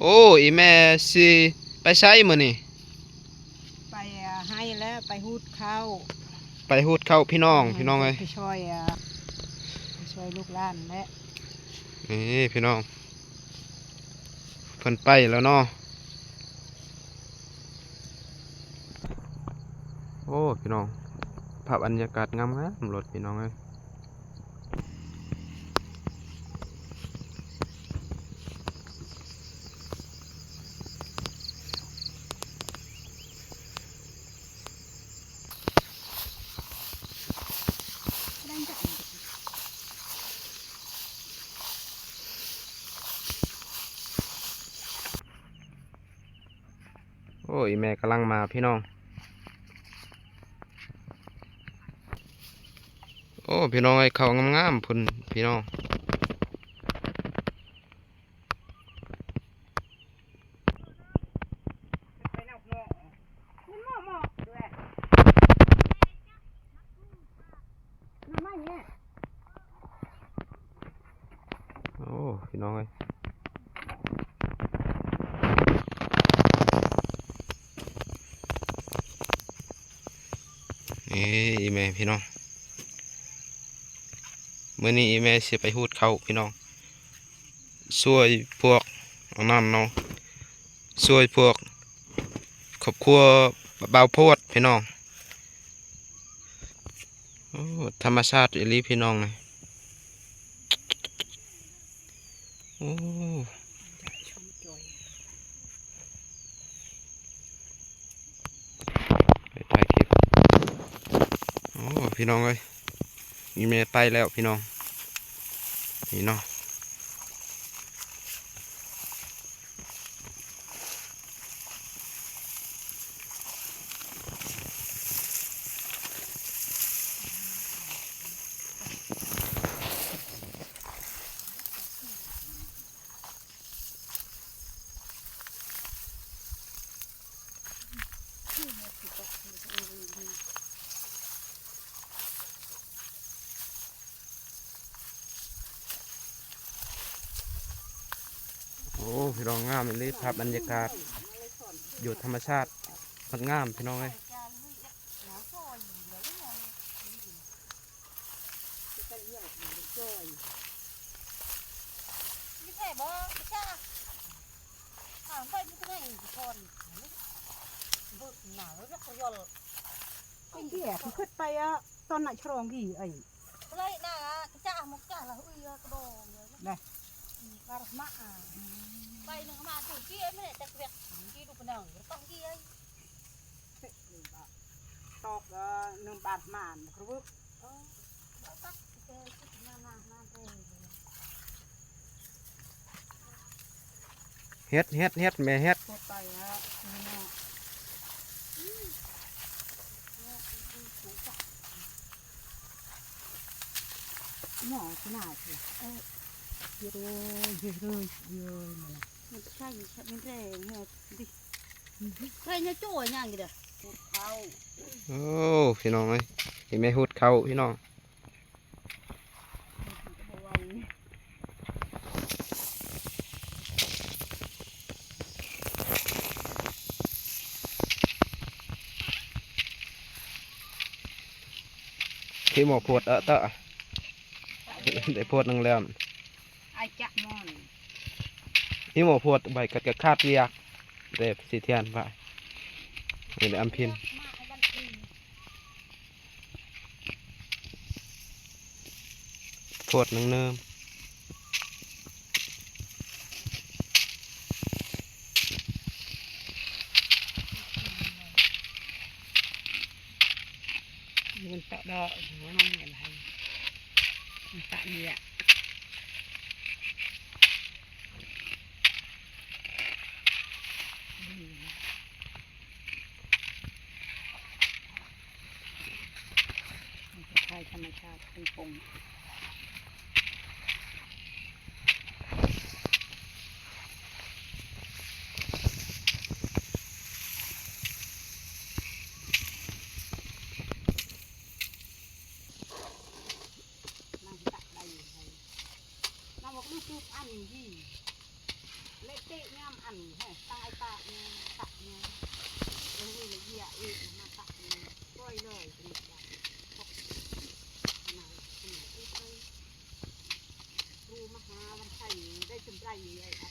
โอ้อีแม่สิไปใช้มื้อนี่ไปอะให้แล้วไปหูดข้าวไปฮูดเข้าพี่น้องพี่น้องเอ้ยไปช่วยอะไปช่วยลูกหลานและนี่พี่น้องเพิ่นไปแล้วเนาะโอ้พี่น้องภาพบรรยากาศงามๆรถพี่น้องเอ้ย อ้ยแม่กำลังมาพี่น้อง โอ้พี่น้องไอ้เขางามๆพุ่นพี่น้อง ไปนอกหม้อมันหม้อหม้อด้วยน้ำมันเนี่ย โอ้พี่น้องเอ้ย นี่อีแม่พี่น้องเมื้อนี้อีแม่สิไปฮูดเขาพี่น้องช่วยพวกอันนั้นเนาะช่วยพวกครอบครัวเบาโพดพี่น้องโอ้ธรรมชาติอีลีพี่น้องเลยโอ้ ชมจอย ไปถ่ายคลิปโอ้ พี่น้องเอ้ยมีเมย์ไปแล้วพี่น้องนี่เนาะโอ้ พี่น้องงามเลยภาพบรรยากาศ อยู่ธรรมชาติมันงามพี่น้องเอ้ยไม่ใช่บ่ไม่ใช่ถามไปไม่ได้คนบึกหนาวแล้วก็ยลไอ้เหี้ยคือขึ้นไปอะตอนไหนชรองกี่ไอ้เลยน่ะจ้ามุกจ้าละอุ้ยกระโดงเลยได้กระมาอะไปนึงเวียนัง ต้องกี้ไอ้ตอกเอ่อหนึ่งบาทหมานครึกเออตักเจอนานานาเองเฮ็ดเฮ็ดเฮ็ดแม่เฮ็ดพูดไปอะนี่เนาะหมอขนาดสิ เออยเลยเยอมันใช่ใช่ไม่ได้เนี่ยดิใช่เนี่ยจู่อย่างงี้เด้อโอ้พี่น้องเอ้ยอีแม่ฮูดเข้าพี่น้องที่หมอโพดเออเตอะได้โพดหนึงแล้วไอ้จักมอนที่หม พดใบกัดกระคาดเรียกเด็บสีเทียนไปนี่ได้อัมพินโพดหนึงเนิมมันตะดอกหัวน้องอะไรมันตะเนี่ย จุกอันดีเละเตะงามอันแห่ตายตาเนี่ยตักเนี่ยแล้วมีละเอียดอีกมาตักเนี่ยก้อยเลยเป็นแบบตกไหนเป็นแบบอู้ไปรูมหาวันไทยได้จนไรเลยอะ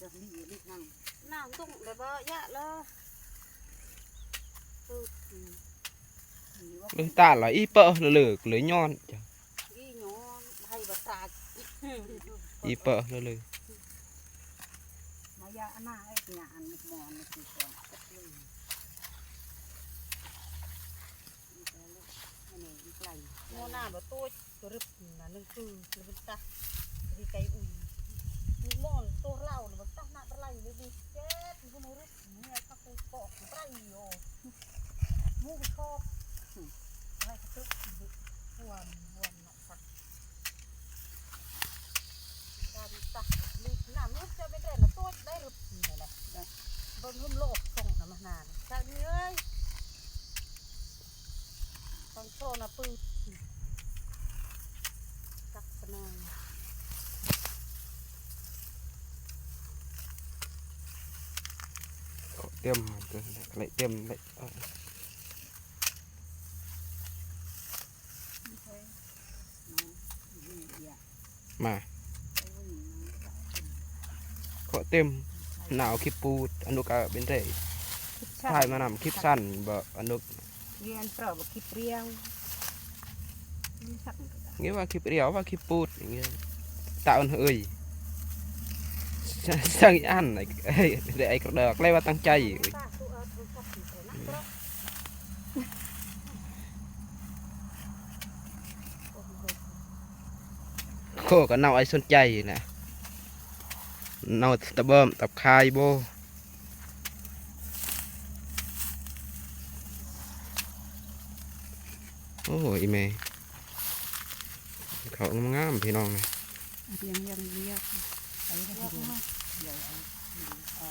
จะดีนิดนั่งน้ำตุ้งเดี๋ยวบ่ยะเลยคือมีว่า lưới ta là y pợ lửa lửa lưới nhon Chà, อีหนูให้บัตา y pợ lửa lửa มายาหน้าไอ้งานมอนคือก่อนก็เลยมันเองไกลโมหน้าบ่ตัวตัวรึบน่ะนึงคือคือเป็นตาดีใจอุ่น มีหม้อตัวเหล้าน่ะบ่ตักหน้าตะไลเลยดิเจ็บมีคนรู้เนี่ยก็คือปอกไตโยมูกชอบอะไรก็ตึกหวนวนเนาะค่ะการตักลูกน้ำลูกจะเป็นได้ละตัวได้รึบนี่แหละบนรุ่มโลกส่งน้ำมานานชาติเอ้ยต้องโชว์นะปืนตักปนอง tiêm lại tiêm lại ờ, ไม่ใช่น้องดีอะ mà ไอ้วิ่งน้อง có tiêm nào khi pu anh được cả bên đây thay mà nằm kíp săn bờ anh được เรียนเปล่าบอกคิดเปรี้ยวนี่สักก็ได้ nghĩa là kíp đéo và kíp pu nghĩa tạo anh hơi sang ăn này để ai có được lấy vào tăng chay ตาตัวเอาโทรศัพท์อยู่ แถวนั้นครับโอ้โห khô cả nào ai xuân chay nè nào tập bơm tập khai bô ôi mẹ cậu nó ngám thì non này เรียนยังเรียก ไปให้ดูเดี๋ยวเอาเอา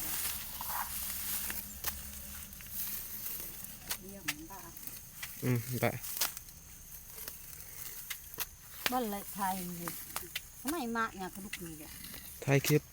เรียกมันบ้า ừ vậy บ้านไรไทยนี่ทำไมมาเนี่ยกระดูกนี่แหละ thay kiếp cái đấy